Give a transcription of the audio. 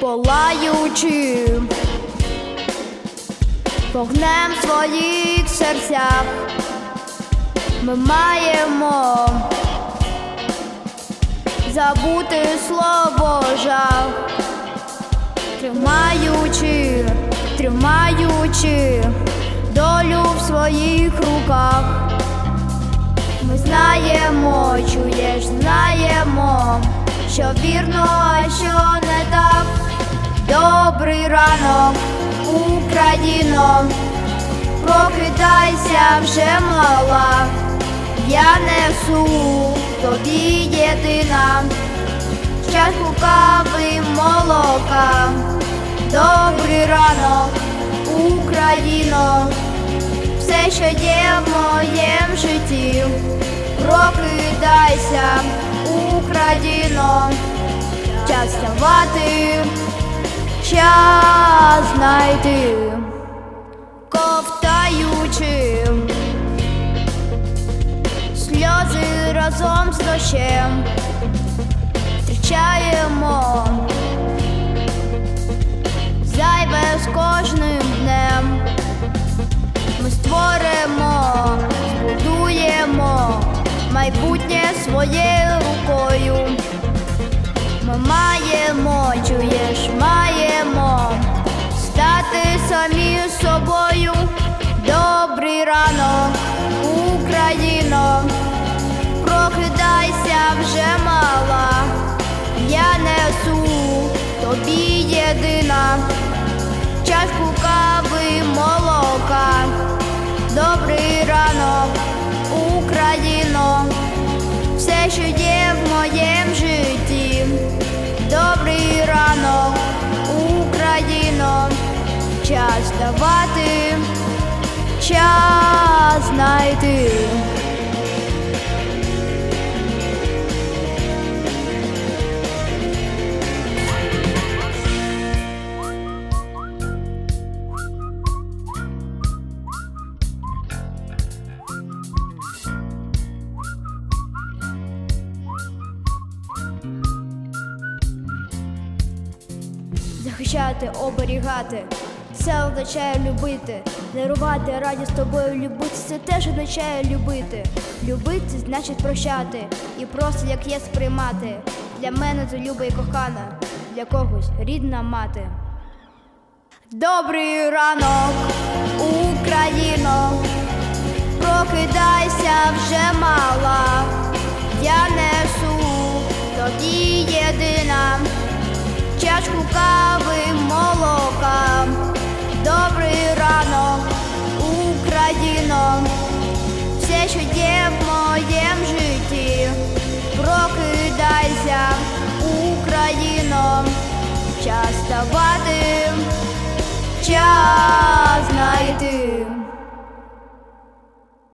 Полаючи вогнем своїх серця, ми маємо забути слово жах, тримаючи, тримаючи долю в своїх руках, ми знаємо. Що вірно, а що не так. Добрий ранок, Україно, прокидайся вже мала. Я несу тобі єдина, чашку кави молока. Добрий ранок, Україно, все, що є в моєму житті, прокидайся, Україно, час вставати, час знайти, ковтаючи сльози разом з дощем, втрачаємо зайве з кожним днем. Ми створимо, збудуємо майбутнє своєю Ранок, Україно, прокидайся вже мала. Я несу тобі єдина чашку кави молока. Добрий ранок, Україно, все, що є в моєму житті. Добрий ранок, Україно, час давати, час знайти. Захищати, оберігати, це означає любити, дарувати радість з тобою, любити, це теж означає любити. Любити значить прощати і просто як є сприймати. Для мене це люба і кохана, для когось рідна мати. Добрий ранок, Україно, прокидайся вже мала. Я несу тобі єдина чашку кави молока. Україно, час ставати, час